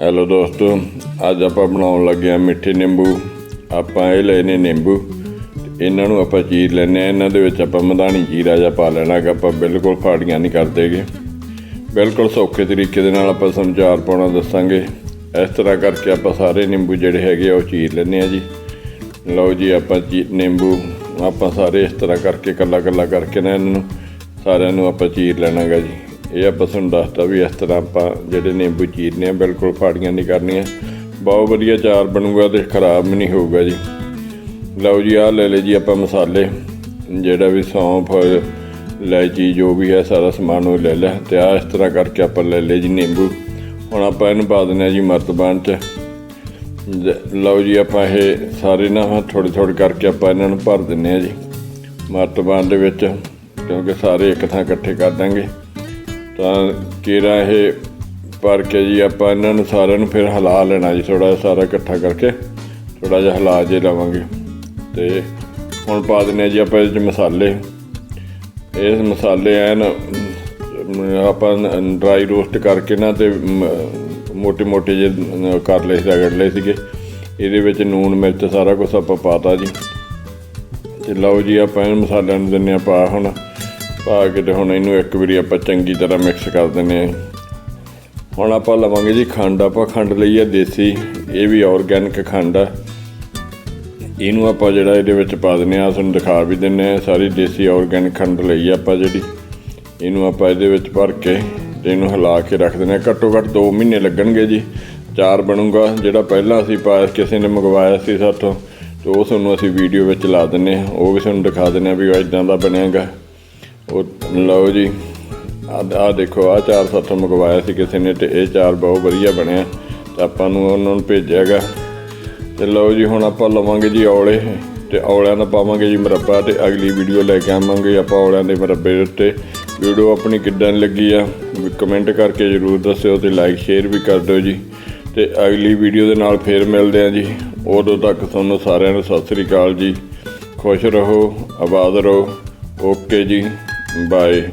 Hello ਦੋਸਤੋ, ਅੱਜ ਆਪਾਂ ਬਣਾਉਣ ਲੱਗੇ ਆ ਮਿੱਠੇ ਨਿੰਬੂ। ਆਪਾਂ ਇਹ ਲਏ ਨੇ ਨਿੰਬੂ। ਤੇ ਇਹਨਾਂ ਨੂੰ ਆਪਾਂ ਚੀਰ ਲੈਣੇ ਆ ਇਹਨਾਂ ਦੇ ਵਿੱਚ ਆਪਾਂ ਮਧਾਣੀ ਜੀਰਾ ਜਿਹਾ ਪਾ ਲੈਣਾ ਕਿ ਆਪਾਂ ਬਿਲਕੁਲ ਫਾੜੀਆਂ ਨਹੀਂ ਕਰਦੇਗੇ ਬਿਲਕੁਲ ਸੌਖੇ ਤਰੀਕੇ ਦੇ ਨਾਲ ਆਪਾਂ ਸਮਝਾਰ ਪਾਉਣਾ ਦੱਸਾਂਗੇ। ਇਸ ਤਰ੍ਹਾਂ ਕਰਕੇ ਆਪਾਂ ਸਾਰੇ ਨਿੰਬੂ ਜਿਹੜੇ ਹੈਗੇ ਆ, ਉਹ ਚੀਰ ਲੈਣੇ ਆ ਜੀ। ਲਓ ਜੀ, ਆਪਾਂ ਚੀ ਨਿੰਬੂ ਆਪਾਂ ਸਾਰੇ ਇਸ ਤਰ੍ਹਾਂ ਕਰਕੇ ਕੱਲਾ ਕੱਲਾ ਕਰਕੇ ਨਾ ਇਹਨਾਂ ਨੂੰ ਸਾਰਿਆਂ ਨੂੰ ਆਪਾਂ ਚੀਰ ਲੈਣਾਗਾ ਜੀ। ਇਹ ਆਪਾਂ ਤੁਹਾਨੂੰ ਦੱਸਤਾ ਵੀ ਇਸ ਤਰ੍ਹਾਂ ਆਪਾਂ ਜਿਹੜੇ ਨਿੰਬੂ ਚੀਰਨੇ ਆ, ਬਿਲਕੁਲ ਫਾੜੀਆਂ ਨਹੀਂ ਕਰਨੀਆਂ। ਬਹੁਤ ਵਧੀਆ ਚਾਰ ਬਣੂਗਾ ਤੇ ਖਰਾਬ ਵੀ ਨਹੀਂ ਹੋਊਗਾ ਜੀ। ਲਓ ਜੀ, ਆਹ ਲੈ ਲੈ ਜੀ ਆਪਾਂ ਮਸਾਲੇ। ਜਿਹੜਾ ਵੀ ਸੌਂਫ, ਇਲਾਇਚੀ, ਜੋ ਵੀ ਹੈ, ਸਾਰਾ ਸਮਾਨ ਉਹ ਲੈ ਲਿਆ। ਤੇ ਆ ਇਸ ਤਰ੍ਹਾਂ ਕਰਕੇ ਆਪਾਂ ਲੈ ਲਏ ਜੀ ਨਿੰਬੂ। ਹੁਣ ਆਪਾਂ ਇਹਨੂੰ ਪਾ ਦਿੰਦੇ ਆ ਜੀ ਮਰਤਬਾਨ 'ਚ। ਜ- ਲਓ ਜੀ, ਆਪਾਂ ਇਹ ਸਾਰੇ ਨਾ ਥੋੜੇ ਥੋੜੇ ਕਰਕੇ ਆਪਾਂ ਇਹਨਾਂ ਨੂੰ ਭਰ ਦਿੰਨੇ ਆ ਜੀ। ਮਰਤਬਾਨ ਦੇ ਵਿੱਚ, ਕਿਉਂਕਿ ਸਾਰੇ ਇੱਕ ਥਾਂ ਇਕੱਠੇ ਕਰ ਦਾਂਗੇ ਤਾਂ ਕੇਰਾ ਇਹ ਭਰ ਕੇ ਜੀ ਆਪਾਂ ਇਹਨਾਂ ਨੂੰ ਸਾਰਿਆਂ ਨੂੰ ਫਿਰ ਹਿਲਾ ਲੈਣਾ ਜੀ ਥੋੜਾ ਸਾਰਾ ਇਕੱਠਾ ਕਰਕੇ ਥੋੜਾ ਜਿਹਾ ਹਿਲਾ ਜੇ ਲਵਾਂਗੇ। ਤੇ ਹੁਣ ਪਾ ਦਿੰਨੇ ਜੀ ਆਪਾਂ ਇਹ ਮਸਾਲੇ। ਇਹ ਮਸਾਲੇ ਐਨ, ਆਪਾਂ ਡਰਾਈ ਰੋਸਟ ਕਰਕੇ ਨਾ ਤੇ ਮੋਟੇ ਮੋਟੇ ਜੇ ਕਰ ਲਏ ਸੀ, ਰਗੜ ਲਏ ਸੀਗੇ। ਇਹਦੇ ਵਿੱਚ ਨੂਨ ਮਿਰਚ ਸਾਰਾ ਕੁਝ ਆਪਾਂ ਪਾਤਾ ਜੀ। ਤੇ ਲਓ ਜੀ ਆਪਾਂ ਇਹਨਾਂ ਮਸਾਲਿਆਂ ਨੂੰ ਦਿੰਨੇ ਆ ਪਾ ਹੁਣ। ਪਾ ਕੇ ਤੇ ਹੁਣ ਇਹਨੂੰ ਇੱਕ ਵਾਰੀ ਆਪਾਂ ਚੰਗੀ ਤਰ੍ਹਾਂ ਮਿਕਸ ਕਰ ਦਿੰਨੇ ਆ ਹੁਣ ਆਪਾਂ ਲਵਾਂਗੇ ਜੀ ਖੰਡ, ਆਪਾਂ ਖੰਡ ਲਈ ਆ ਦੇਸੀ, ਇਹ ਵੀ ਆਰਗੈਨਿਕ ਖੰਡ ਆ। ਇਹਨੂੰ ਆਪਾਂ ਜਿਹੜਾ ਇਹਦੇ ਵਿੱਚ ਪਾ ਦਿੰਨੇ ਆ ਤੁਹਾਨੂੰ ਦਿਖਾ ਵੀ ਦਿੰਨੇ ਆ ਸਾਰੀ ਦੇਸੀ ਆਰਗੈਨਿਕ ਖੰਡ ਲਈ ਆਪਾਂ ਜਿਹੜੀ। ਇਹਨੂੰ ਆਪਾਂ ਇਹਦੇ ਵਿੱਚ ਭਰ ਕੇ ਤੇ ਇਹਨੂੰ ਹਿਲਾ ਕੇ ਰੱਖ ਦਿੰਨੇ ਆ ਘੱਟੋ ਘੱਟ 2 ਮਹੀਨੇ ਲੱਗਣਗੇ ਜੀ। ਚਾਰ ਬਣੂਗਾ, ਜਿਹੜਾ ਪਹਿਲਾਂ ਅਸੀਂ ਪਾਇਆ ਕਿਸੇ ਨੇ ਮੰਗਵਾਇਆ ਸੀ ਸਾਥੋਂ, ਤੇ ਉਹ ਤੁਹਾਨੂੰ ਅਸੀਂ ਵੀਡੀਓ ਵਿੱਚ ਲਾ ਦਿੰਨੇ ਆ ਉਹ ਵੀ ਤੁਹਾਨੂੰ ਦਿਖਾ ਦਿੰਨੇ ਆ ਵੀ ਉਹ ਇਦਾਂ ਦਾ ਬਣਿਆਗਾ। ਉਹ ਲਓ ਜੀ ਆ ਦੇਖੋ ਆ ਚਾਰ ਸਾਥੋਂ ਮੰਗਵਾਇਆ ਸੀ ਕਿਸੇ ਨੇ ਤੇ ਇਹ ਚਾਰ ਬਹੁਤ ਵਧੀਆ ਬਣਿਆ। ਤੇ ਆਪਾਂ ਨੂੰ ਉਹਨਾਂ ਨੂੰ ਭੇਜਿਆਗਾ ਤੇ ਲਓ ਜੀ, ਹੁਣ ਆਪਾਂ ਲਵਾਂਗੇ ਜੀ ਔਲੇ। ਤੇ ਔਲਿਆਂ ਦਾ ਪਾਵਾਂਗੇ ਜੀ ਮੁਰੱਬਾ ਤੇ ਅਗਲੀ ਵੀਡੀਓ ਲੈ ਕੇ ਆਵਾਂਗੇ ਆਪਾਂ ਔਲਿਆਂ ਦੇ ਮੁਰੱਬੇ ਦੇ ਉੱਤੇ। ਵੀਡੀਓ ਆਪਣੀ ਕਿੱਦਾਂ ਲੱਗੀ ਆ ਕਮੈਂਟ ਕਰਕੇ ਜਰੂਰ ਦੱਸਿਓ ਤੇ ਲਾਈਕ ਸ਼ੇਅਰ ਵੀ ਕਰ ਦਿਓ ਜੀ। ਤੇ ਅਗਲੀ ਵੀਡੀਓ ਦੇ ਨਾਲ ਫੇਰ ਮਿਲਦੇ ਆ ਜੀ। ਉਦੋਂ ਤੱਕ ਤੁਹਾਨੂੰ ਸਾਰਿਆਂ ਨੂੰ ਸਤਿ ਸ੍ਰੀ ਅਕਾਲ ਜੀ। ਖੁਸ਼ ਰਹੋ, ਆਬਾਦ ਰਹੋ। ਓਕੇ ਜੀ। by